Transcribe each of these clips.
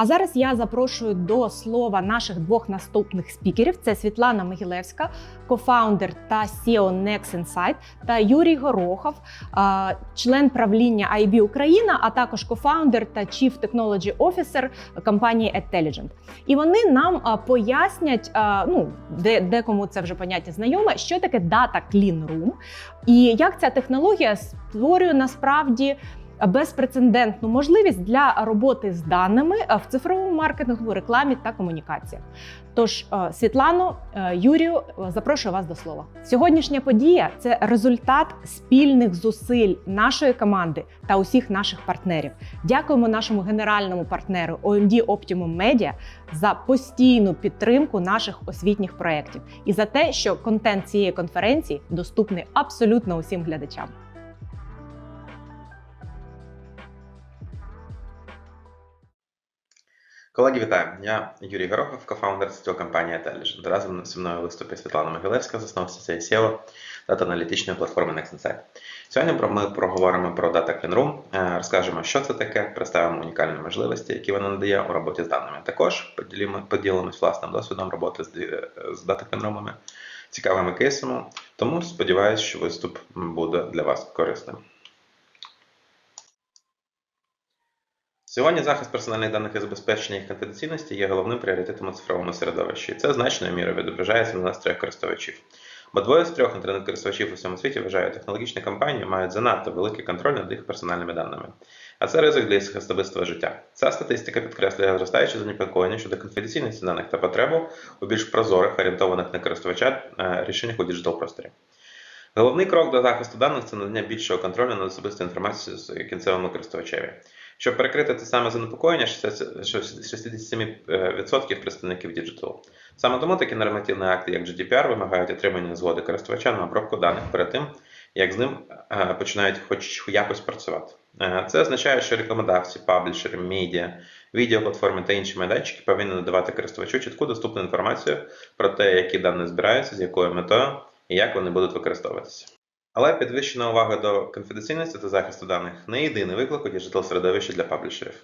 А зараз я запрошую до слова наших двох наступних спікерів: це Світлана Могилевська, кофаундер та CEO Next Insight, та Юрій Горохов, член правління IB Україна, а також кофаундер та Chief Technology Officer компанії Intelligent. І вони нам пояснять, ну де декому це вже поняття знайоме, що таке Data Clean Room і як ця технологія створює насправді безпрецедентну можливість для роботи з даними е, в цифровому маркетингу, рекламі та комунікаціях. Тож, е, Світлано, е, Юрію, запрошую вас до слова. Сьогоднішня подія це результат спільних зусиль нашої команди та усіх наших партнерів. Дякуємо нашому генеральному партнеру OMD Optimum Media за постійну підтримку наших освітніх проєктів і за те, що контент цієї конференції доступний абсолютно усім глядачам. Колеги, вітаю! Я Юрій Горохов, кофаундер сетєвої компанії Intelligent. Разом зі мною виступить Світлана Могилевська, засновниця SEO дата-аналітичної платформи Next Insight. Сьогодні ми проговоримо про Data Clean Room, е, розкажемо, що це таке, представимо унікальні можливості, які вона надає у роботі з даними. Також поділимось власним досвідом роботи з, з Data Clean Room, цікавими кейсами. Тому сподіваюся, що виступ буде для вас корисним. Сьогодні захист персональних даних і забезпечення їх конфіденційності є головним пріоритетом у цифровому середовищі, і це значною мірою відображається на настроях користувачів. Бо двоє з трьох інтернет-користувачів у всьому світі вважають, технологічні компанії мають занадто великий контроль над їх персональними даними. А це ризик для їх особистого життя. Ця статистика підкреслює зростаюче занепокоєння щодо конфіденційності даних та потребу у більш прозорих, орієнтованих на користувача е, рішеннях у діджитал-просторі. Головний крок до захисту даних це надання більшого контролю над особистою інформацією з кінцевому користувачеві. Щоб перекрити це саме занепокоєння 67% представників діджиталу. Саме тому такі нормативні акти, як GDPR, вимагають отримання згоди користувача на обробку даних перед тим, як з ним починають хоч якось працювати. Це означає, що рекламодавці, паблішери, медіа, відеоплатформи та інші майданчики повинні надавати користувачу чітку доступну інформацію про те, які дані збираються, з якою метою і як вони будуть використовуватися. Але підвищена увага до конфіденційності та захисту даних не єдиний виклик у діджитал середовищі для паблішерів,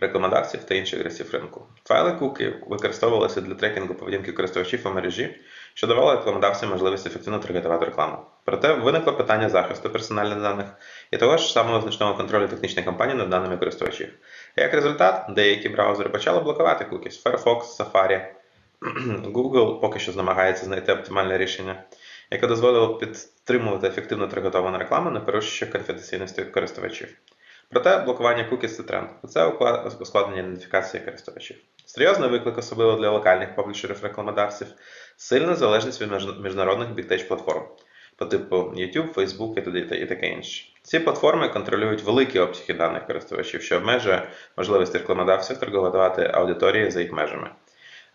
рекламодавців та інших гравців ринку. Файли куки використовувалися для трекінгу поведінки користувачів у мережі, що давало рекламодавцям можливість ефективно таргетувати рекламу. Проте виникло питання захисту персональних даних і того ж самого значного контролю технічних компаній над даними користувачів. Як результат, деякі браузери почали блокувати кукіс Firefox, Safari, Google поки що намагається знайти оптимальне рішення яке дозволило підтримувати ефективно таргетовану рекламу, не порушуючи конфіденційності користувачів. Проте блокування кукіс це тренд. Це ускладнення ідентифікації користувачів. Серйозний виклик, особливо для локальних паблішерів рекламодавців, сильна залежність від міжнародних бігтеч платформ по типу YouTube, Facebook і таке інше. Ці платформи контролюють великі обсяги даних користувачів, що обмежує можливість рекламодавців торгувати аудиторії за їх межами.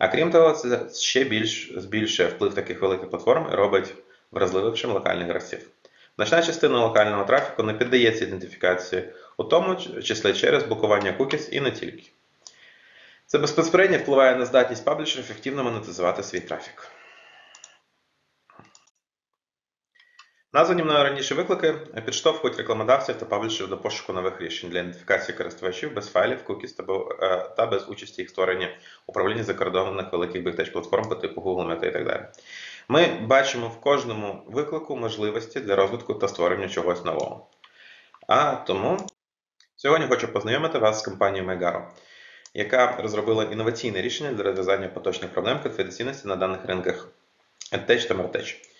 А крім того, це ще більш збільшує вплив таких великих платформ і робить вразливішим локальних гравців. Значна частина локального трафіку не піддається ідентифікації, у тому числі через блокування кукіс і не тільки. Це безпосередньо впливає на здатність паблішерів ефективно монетизувати свій трафік. Названі мною раніше виклики підштовхують рекламодавців та паблішерів до пошуку нових рішень для ідентифікації користувачів без файлів, кукіс та без участі їх створення управління закордонних великих бігтеч платформ по типу Google, Meta і так далі. Ми бачимо в кожному виклику можливості для розвитку та створення чогось нового. А тому сьогодні хочу познайомити вас з компанією Megaro, яка розробила інноваційне рішення для розв'язання поточних проблем конфіденційності на даних ринках EdTech та MarTech.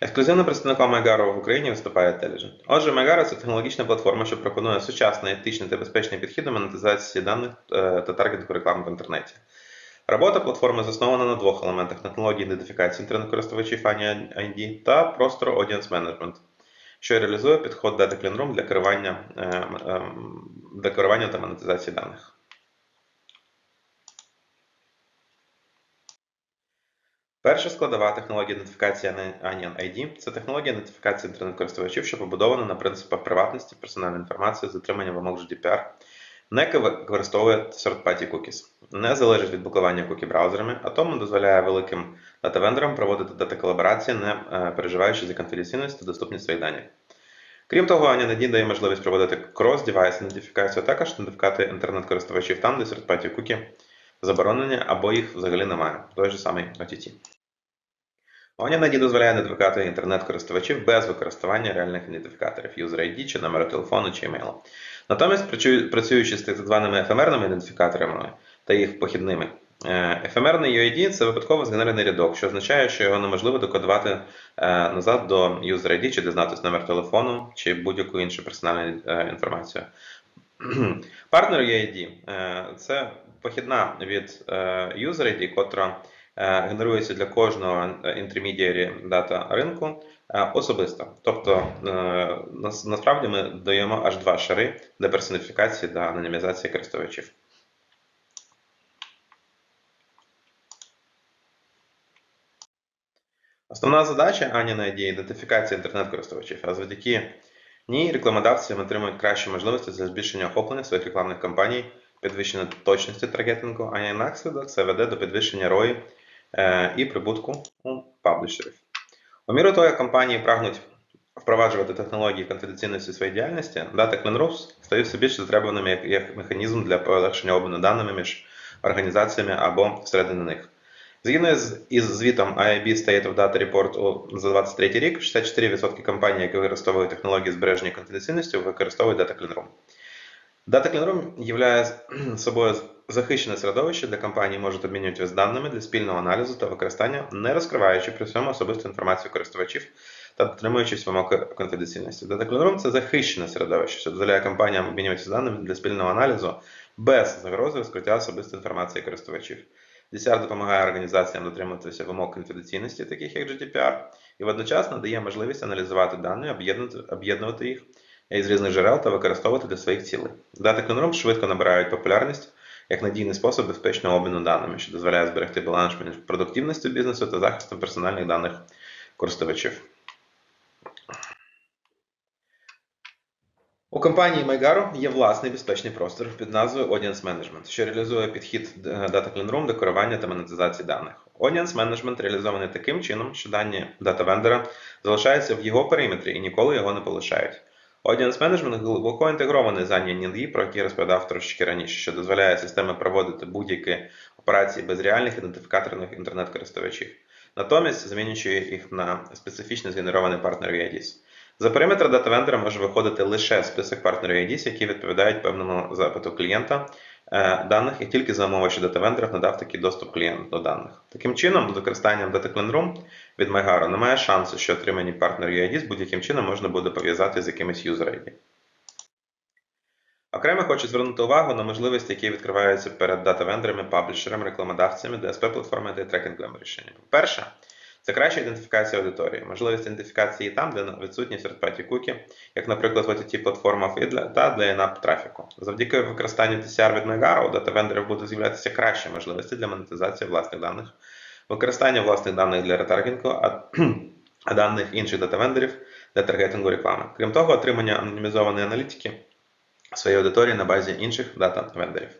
Ексклюзивним представником Megaro в Україні виступає Intelligent. Отже, Megaro – це технологічна платформа, що пропонує сучасний, етичний та безпечний підхід до монетизації даних та таргетингу реклами в інтернеті. Робота платформи заснована на двох елементах технології ідентифікації інтернет-користувачів ID та простору Audience Management, що реалізує підход Data Clean Room для керування, для керування та монетизації даних. Перша складова технологія ідентифікації Onion ID це технологія ідентифікації інтернет-користувачів, що побудована на принципах приватності, персональної інформації, затримання вимог GDPR, не використовує third-party cookies, не залежить від блокування кукі браузерами, а тому дозволяє великим дата-вендорам проводити дата-колаборації, не переживаючи за конфіденційність та доступність своїх даних. Крім того, Аня Надій дає можливість проводити крос-девайс ідентифікацію, а також ідентифікувати інтернет-користувачів там, де серед куки заборонені або їх взагалі немає. Той же самий OTT. Аня Надій дозволяє ідентифікувати інтернет-користувачів без використання реальних ідентифікаторів User ID чи номеру телефону чи емейлу. Натомість, працюючи з так званими ефемерними ідентифікаторами та їх похідними, е, ефемерний UID – це випадково згенерений рядок, що означає, що його неможливо декодувати е, назад до User ID чи дізнатися номер телефону чи будь-яку іншу персональну е, інформацію. Партнер UID це похідна від User ID, котра генерується для кожного інтермедіарі дата ринку е, особисто. Тобто, е, насправді ми даємо аж два шари для персоніфікації та анонімізації користувачів. Основна задача Ані на ID – ідентифікація інтернет-користувачів, а завдяки ній рекламодавці отримують кращі можливості для збільшення охоплення своїх рекламних кампаній, підвищення точності таргетингу, а наслідок це веде до підвищення е, і прибутку у паблішерів. У міру того, як компанії прагнуть впроваджувати технології конфіденційності своєї діяльності, Data Clean Rooms стають все більш затребуваними як, механізм для полегшення обміну даними між організаціями або всередині них. Згідно з із звітом IIB State of Data Report за 23 рік, 64% компаній, які використовують технології збереження конфіденційності, використовують Data Clean Room. Data Clean Room є собою захищене середовище, де компанії можуть обмінюватися даними для спільного аналізу та використання, не розкриваючи при цьому особисту інформацію користувачів та дотримуючись вимог конфіденційності. Data Clean Room – це захищене середовище, що дозволяє компаніям обмінюватися даними для спільного аналізу без загрози розкриття особистої інформації користувачів. DCR допомагає організаціям дотримуватися вимог конфіденційності, таких як GDPR, і водночас надає можливість аналізувати дані, об'єднувати їх із різних джерел та використовувати для своїх цілей. Data Clean швидко набирають популярність як надійний спосіб безпечного обміну даними, що дозволяє зберегти баланс між продуктивністю бізнесу та захистом персональних даних користувачів. У компанії Майгаро є власний безпечний простір під назвою Audience Management, що реалізує підхід Data Clean Room до керування та монетизації даних. Audience Management реалізований таким чином, що дані дата-вендора залишаються в його периметрі і ніколи його не полишають. Audience Management глибоко інтегрований з NLE, про який розповідав трошечки раніше, що дозволяє системі проводити будь-які операції без реальних ідентифікаторних інтернет-користувачів, натомість змінюючи їх на специфічно згенерований партнер UIDs. За периметр дата-вендора може виходити лише список партнерів UIDs, які відповідають певному запиту клієнта даних, і тільки за умови, що дата-вендор надав такий доступ клієнту до даних. Таким чином, з використанням Data Clean Room від Megaro немає шансу, що отримані партнер UIDs будь-яким чином можна буде пов'язати з якимось user ID. Окремо хочу звернути увагу на можливості, які відкриваються перед дата-вендорами, паблішерами, рекламодавцями, DSP-платформи та трекінговими рішеннями. Перше, це краща ідентифікація аудиторії, можливість ідентифікації там, де відсутні серед куки, як, наприклад, в ott платформах і для, та для інап трафіку. Завдяки використанню TCR від Megaro у дата-вендорів будуть з'являтися кращі можливості для монетизації власних даних, використання власних даних для ретаргінгу, а, а даних інших дата-вендорів для таргетингу реклами. Крім того, отримання анонімізованої аналітики своєї аудиторії на базі інших дата-вендорів.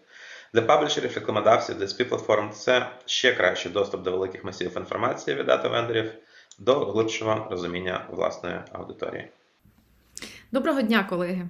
Для паблішерів, рекламодавців, DSP платформ це ще кращий доступ до великих масів інформації від дата-вендорів до глибшого розуміння власної аудиторії. Доброго дня, колеги.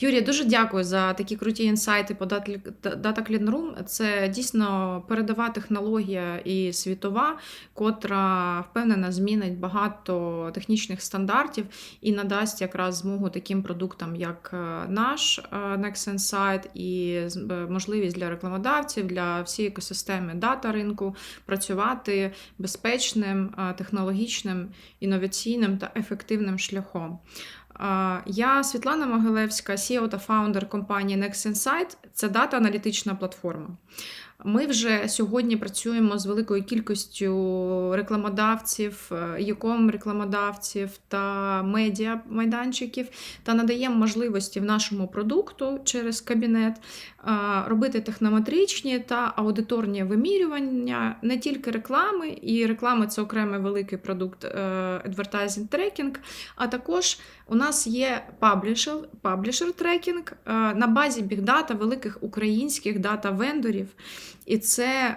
Юрій, дуже дякую за такі круті інсайти по Data Clean Room. Це дійсно передова технологія і світова, котра впевнена змінить багато технічних стандартів і надасть якраз змогу таким продуктам, як е, наш е, Next Insight, і е, можливість для рекламодавців, для всієї екосистеми дата ринку працювати безпечним, технологічним, інноваційним та ефективним шляхом. Я Світлана Могилевська, CEO та фаундер компанії Next Insight. Це дата-аналітична платформа. Ми вже сьогодні працюємо з великою кількістю рекламодавців, яком рекламодавців та медіа майданчиків та надаємо можливості в нашому продукту через кабінет робити технометричні та аудиторні вимірювання не тільки реклами, і реклами це окремий великий продукт е, Advertising Tracking, а також у нас є паблішер, паблішер трекінг е, на базі бігдата великих українських дата-вендорів. І це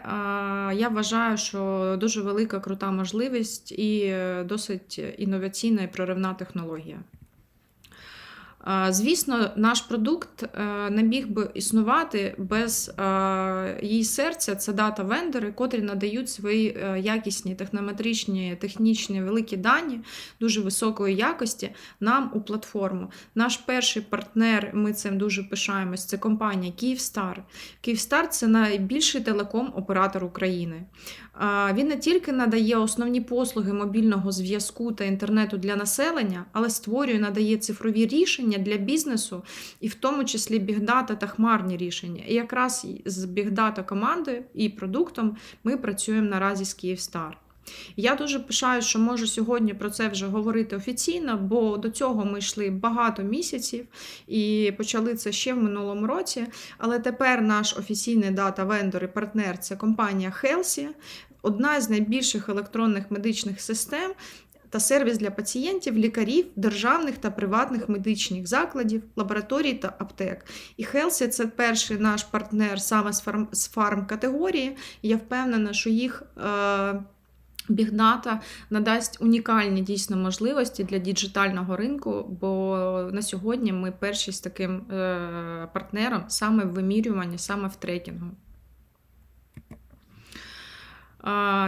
я вважаю, що дуже велика крута можливість і е, досить інноваційна і проривна технологія. Звісно, наш продукт е, не міг би існувати без е, її серця. Це дата-вендори, котрі надають свої е, якісні технометричні, технічні великі дані дуже високої якості нам у платформу. Наш перший партнер, ми цим дуже пишаємось, це компанія Київстар. Київстар це найбільший телеком-оператор України. Він не тільки надає основні послуги мобільного зв'язку та інтернету для населення, але створює, надає цифрові рішення для бізнесу, і в тому числі бігдата та хмарні рішення. І якраз з бігдата командою і продуктом ми працюємо наразі з Київстар. Я дуже пишаю, що можу сьогодні про це вже говорити офіційно, бо до цього ми йшли багато місяців і почали це ще в минулому році. Але тепер наш офіційний дата-вендор і партнер це компанія Хелсі, одна з найбільших електронних медичних систем. Та сервіс для пацієнтів, лікарів, державних та приватних медичних закладів, лабораторій та аптек. І Хелсі це перший наш партнер саме з фарм, з фарм-категорії. Я впевнена, що їх е, бігдата надасть унікальні дійсно можливості для діджитального ринку, бо на сьогодні ми перші з таким е, партнером саме в вимірюванні, саме в трекінгу.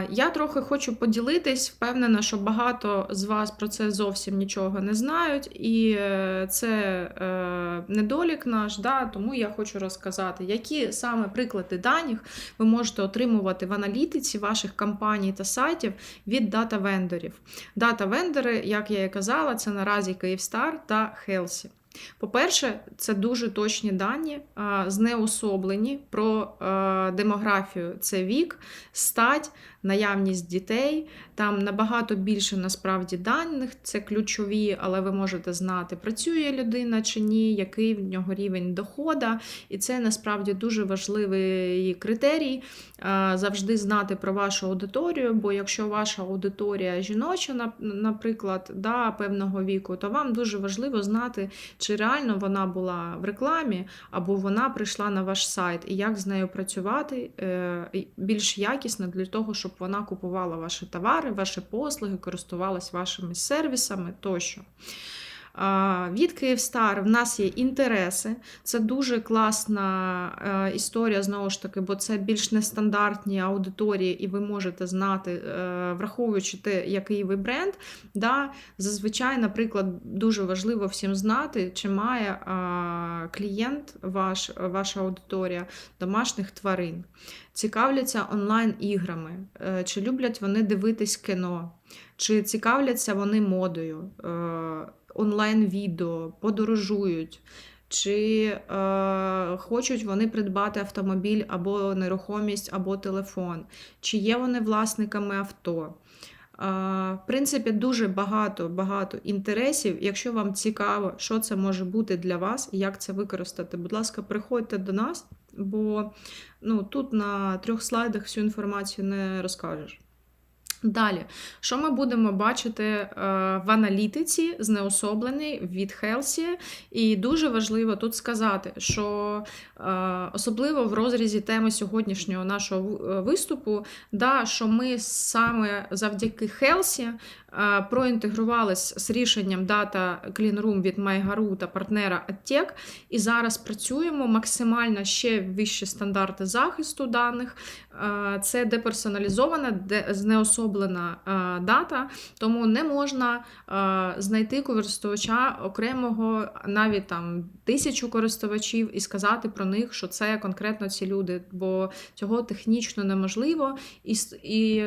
Я трохи хочу поділитись, впевнена, що багато з вас про це зовсім нічого не знають, і е, це е, недолік наш, да, тому я хочу розказати, які саме приклади даних ви можете отримувати в аналітиці ваших компаній та сайтів від дата-вендорів. Дата-вендори, як я і казала, це наразі Київстар та Хелсі. По-перше, це дуже точні дані, знеособлені про е, демографію. Це вік, стать, наявність дітей. Там набагато більше насправді даних, це ключові, але ви можете знати, працює людина чи ні, який в нього рівень дохода. І це насправді дуже важливий критерій е, завжди знати про вашу аудиторію. Бо якщо ваша аудиторія жіноча, наприклад, да, певного віку, то вам дуже важливо знати, чи реально вона була в рекламі, або вона прийшла на ваш сайт, і як з нею працювати е, більш якісно для того, щоб вона купувала ваші товари, ваші послуги, користувалась вашими сервісами тощо. Від Київстар в нас є інтереси. Це дуже класна е, історія, знову ж таки, бо це більш нестандартні аудиторії, і ви можете знати, е, враховуючи те, який ви бренд. Да, Зазвичай, наприклад, дуже важливо всім знати, чи має клієнт, ваш, ваша аудиторія, домашніх тварин. Цікавляться онлайн-іграми, е, чи люблять вони дивитись кіно, чи цікавляться вони модою, е, онлайн-відео, подорожують, чи е, хочуть вони придбати автомобіль або нерухомість, або телефон, чи є вони власниками авто. В принципі, дуже багато багато інтересів. Якщо вам цікаво, що це може бути для вас і як це використати, будь ласка, приходьте до нас, бо ну, тут на трьох слайдах всю інформацію не розкажеш. Далі, що ми будемо бачити е, в аналітиці, знеособлений від Хелсі, і дуже важливо тут сказати, що е, особливо в розрізі теми сьогоднішнього нашого е, виступу, да, що ми саме завдяки Хелсі проінтегрувались з рішенням Data Clean від Майгару та партнера Attec, і зараз працюємо максимально ще вищі стандарти захисту даних. Це деперсоналізована, де знеособлена е, дата, тому не можна е, знайти користувача окремого, навіть там тисячу користувачів, і сказати про них, що це конкретно ці люди, бо цього технічно неможливо. І, і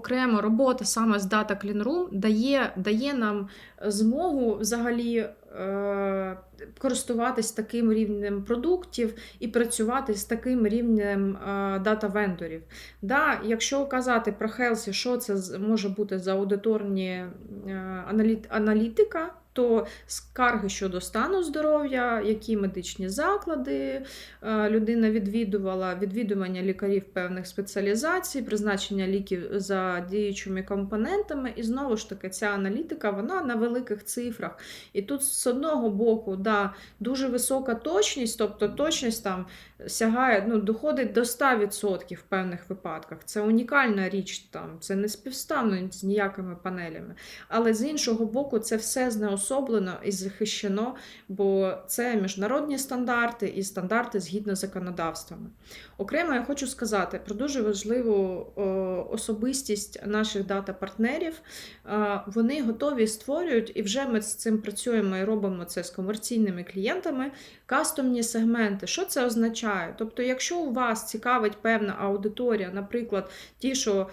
окремо робота саме з Data Clean Room дає, дає нам змогу взагалі. е, Користуватись таким рівнем продуктів і працювати з таким рівнем е, дата-вендорів. Да, якщо казати про Хелсі, що це може бути за аудиторні е, аналіт- аналітика, то скарги щодо стану здоров'я, які медичні заклади е, людина відвідувала, відвідування лікарів певних спеціалізацій, призначення ліків за діючими компонентами. І знову ж таки, ця аналітика вона на великих цифрах. І тут з одного боку, да, дуже висока точність, тобто точність там сягає, ну, доходить до 100% в певних випадках. Це унікальна річ, там, це не співставно з ніякими панелями. Але з іншого боку, це все знеособлено знеособлено і захищено, бо це міжнародні стандарти і стандарти згідно з законодавствами. Окремо я хочу сказати про дуже важливу особистість наших дата-партнерів. Вони готові створюють, і вже ми з цим працюємо і робимо це з комерційними клієнтами. Кастомні сегменти. Що це означає? Тобто, якщо у вас цікавить певна аудиторія, наприклад, ті, що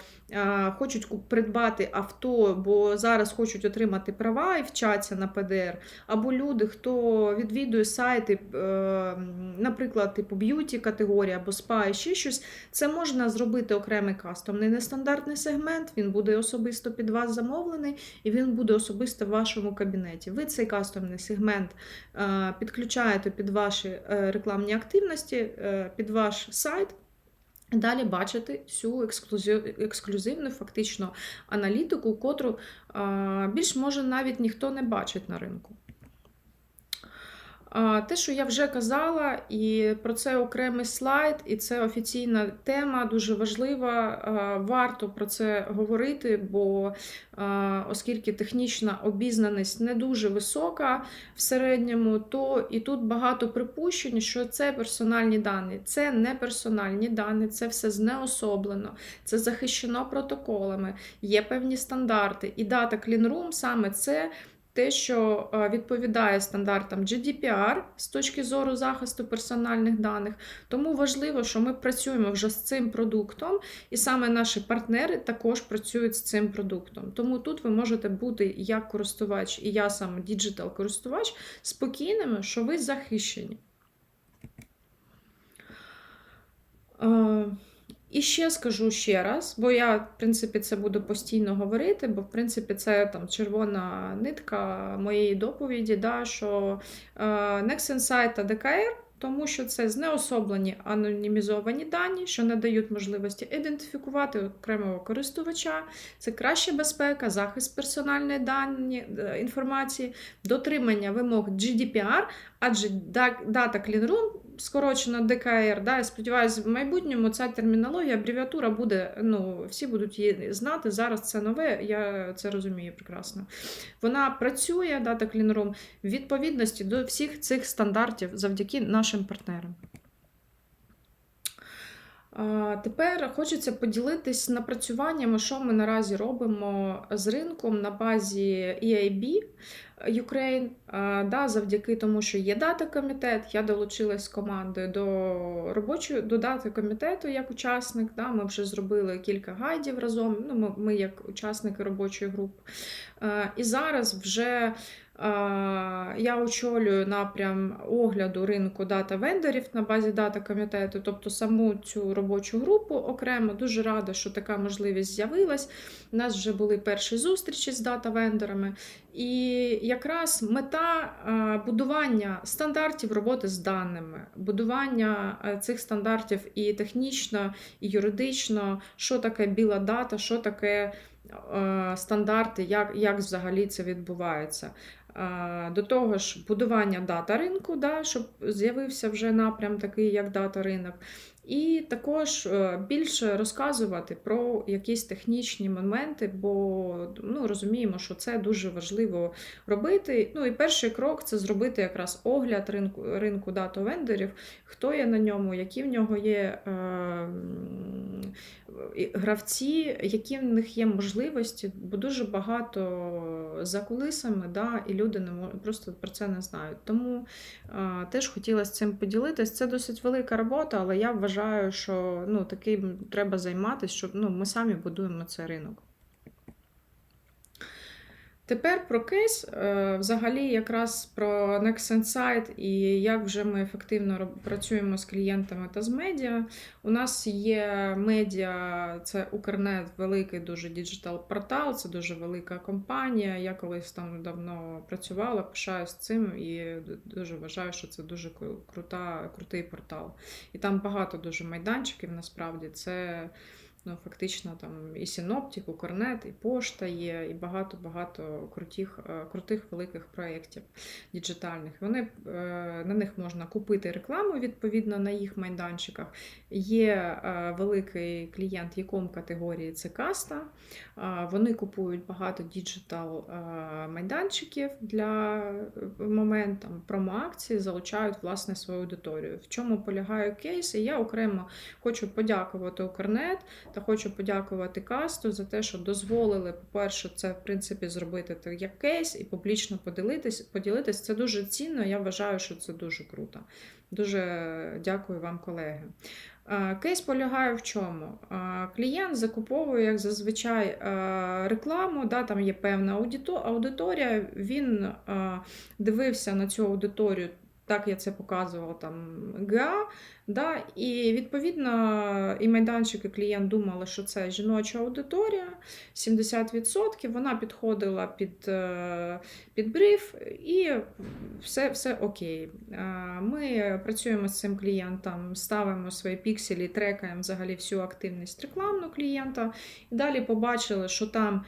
хочуть придбати авто, бо зараз хочуть отримати права і вчаться на ПДР, або люди, хто відвідує сайти, е, наприклад, типу б'юті категорія або спа, і ще щось, це можна зробити окремий кастомний нестандартний сегмент. Він буде особисто під вас замовлений, і він буде особисто в вашому кабінеті. Ви цей кастомний сегмент е, підключаєте під ваші е, рекламні активності, під ваш сайт. Далі бачити цю ексклюзив, ексклюзивну фактично аналітику, котру більш може навіть ніхто не бачить на ринку. Те, що я вже казала, і про це окремий слайд, і це офіційна тема, дуже важлива. Варто про це говорити, бо оскільки технічна обізнаність не дуже висока в середньому, то і тут багато припущень, що це персональні дані. Це не персональні дані, це все знеособлено, це захищено протоколами, є певні стандарти. І дата Room саме це те, що е, відповідає стандартам GDPR з точки зору захисту персональних даних. Тому важливо, що ми працюємо вже з цим продуктом, і саме наші партнери також працюють з цим продуктом. Тому тут ви можете бути як користувач, і я саме діджитал-користувач спокійними, що ви захищені. І ще скажу ще раз, бо я, в принципі, це буду постійно говорити, бо в принципі це там червона нитка моєї доповіді, да, що е, Next Insight та DKR, тому що це знеособлені анонімізовані дані, що надають можливості ідентифікувати окремого користувача, це краща безпека, захист персональної дані, е, інформації, дотримання вимог GDPR, адже да- Data Clean Room скорочено ДКР. Да, я сподіваюся, в майбутньому ця термінологія, абревіатура буде, ну, всі будуть її знати. Зараз це нове, я це розумію прекрасно. Вона працює, Clean Room, в відповідності до всіх цих стандартів завдяки нашим партнерам. Тепер хочеться поділитись напрацюваннями, що ми наразі робимо з ринком на базі EIB Ukraine. Да, завдяки тому, що є дата комітет, я долучилась з командою до робочої до дати комітету як учасник. Да, Ми вже зробили кілька гайдів разом. Ну, ми, ми як учасники робочої групи. І зараз вже я очолюю напрям огляду ринку дата вендорів на базі дата комітету, тобто саму цю робочу групу окремо. Дуже рада, що така можливість з'явилась. У нас вже були перші зустрічі з дата вендорами. І якраз мета е, будування стандартів роботи з даними, будування е, цих стандартів і технічно, і юридично, що таке біла дата, що таке е, стандарти, як, як взагалі це відбувається. До того ж, будування дата ринку, да, щоб з'явився вже напрям такий, як дата ринок. І також е, більше розказувати про якісь технічні моменти, бо ну, розуміємо, що це дуже важливо робити. Ну і перший крок це зробити якраз огляд ринку ринку дата вендорів, хто є на ньому, які в нього є е, гравці, які в них є можливості, бо дуже багато за кулисами, да, і люди не мож- просто про це не знають. Тому е, теж хотіла з цим поділитись. Це досить велика робота, але я вважаю, що ну, таким треба займатися, щоб ну, ми самі будуємо цей ринок. Тепер про кейс, е, взагалі, якраз про Next Insight і як вже ми ефективно працюємо з клієнтами та з медіа. У нас є медіа, це Укрнет, великий дуже діджитал портал, це дуже велика компанія. Я колись там давно працювала, пишаюсь цим і дуже вважаю, що це дуже крута, крутий портал. І там багато дуже майданчиків насправді. Це Ну, фактично, там і Синоптик, Укрнет, і пошта є, і багато-багато крутих, е, крутих великих проєктів діджитальних. Вони е, на них можна купити рекламу відповідно на їх майданчиках. Є е, великий клієнт яком категорії це каста. Вони купують багато діджитал майданчиків для момент там, промо-акції, залучають власне свою аудиторію. В чому полягає кейс? І я окремо хочу подякувати Укрнет та хочу подякувати касту за те, що дозволили, по-перше, це в принципі зробити так як кейс і публічно поділитись. поділитись. Це дуже цінно. Я вважаю, що це дуже круто. Дуже дякую вам, колеги. Кейс полягає в чому? Клієнт закуповує, як зазвичай, рекламу, да, там є певна аудиторія. Він дивився на цю аудиторію, так я це показувала там ГА. Да, і відповідно і майданчик, і клієнт думали, що це жіноча аудиторія, 70%. Вона підходила під, е, під бриф, і все, все окей. Е, Ми працюємо з цим клієнтом, ставимо свої пікселі, трекаємо взагалі всю активність рекламну клієнта. І далі побачили, що там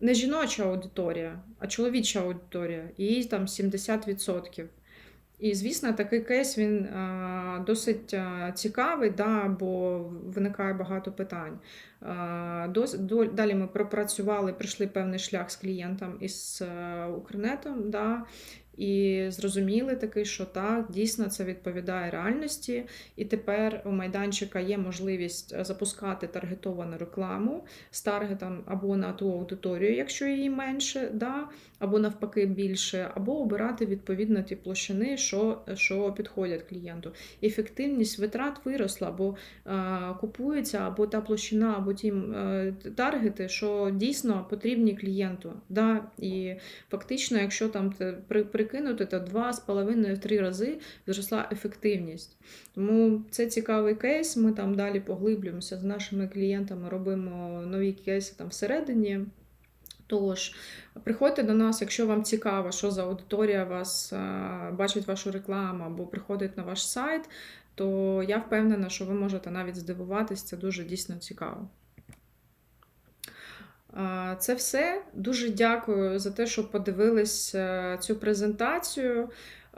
не жіноча аудиторія, а чоловіча аудиторія, їй там 70%. І, звісно, такий кейс він е, досить е, цікавий, да, бо виникає багато питань. Е, далі ми пропрацювали, пройшли певний шлях з клієнтом із Укрнетом, да, і зрозуміли таки, що так, дійсно це відповідає реальності. І тепер у майданчика є можливість запускати таргетовану рекламу з таргетом або на ту аудиторію, якщо її менше, да, або навпаки більше, або обирати відповідно ті площини, що, що підходять клієнту. Ефективність витрат виросла, бо е, купується або та площина, або ті е, таргети, що дійсно потрібні клієнту. Да? І фактично, якщо там прикинути, то 2,5-3 рази зросла ефективність. Тому це цікавий кейс. Ми там далі поглиблюємося з нашими клієнтами, робимо нові кейси там всередині. Тож, приходьте до нас, якщо вам цікаво, що за аудиторія вас е, бачить вашу рекламу або приходить на ваш сайт, то я впевнена, що ви можете навіть здивуватись, це дуже дійсно цікаво. Е, Це все. Дуже дякую за те, що подивились е, цю презентацію.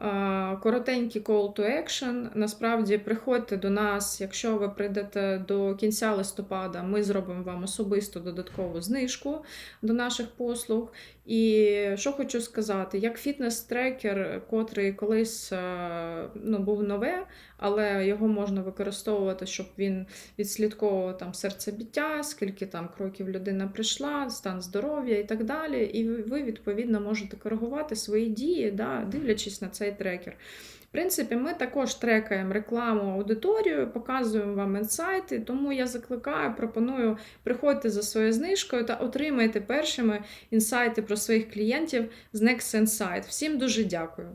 Е, Коротенький call to action. Насправді, приходьте до нас, якщо ви прийдете до кінця листопада, ми зробимо вам особисто додаткову знижку до наших послуг. І що хочу сказати, як фітнес-трекер, котрий колись е, ну, був нове, але його можна використовувати, щоб він відслідковував там серцебіття, скільки там кроків людина прийшла, стан здоров'я і так далі. І ви- відповідно можете коригувати свої дії, да, дивлячись на цей трекер. В принципі, ми також трекаємо рекламу аудиторію, показуємо вам інсайти, тому я закликаю, пропоную приходьте за своєю знижкою та отримайте першими інсайти про своїх клієнтів з Next Insight. Всім дуже дякую.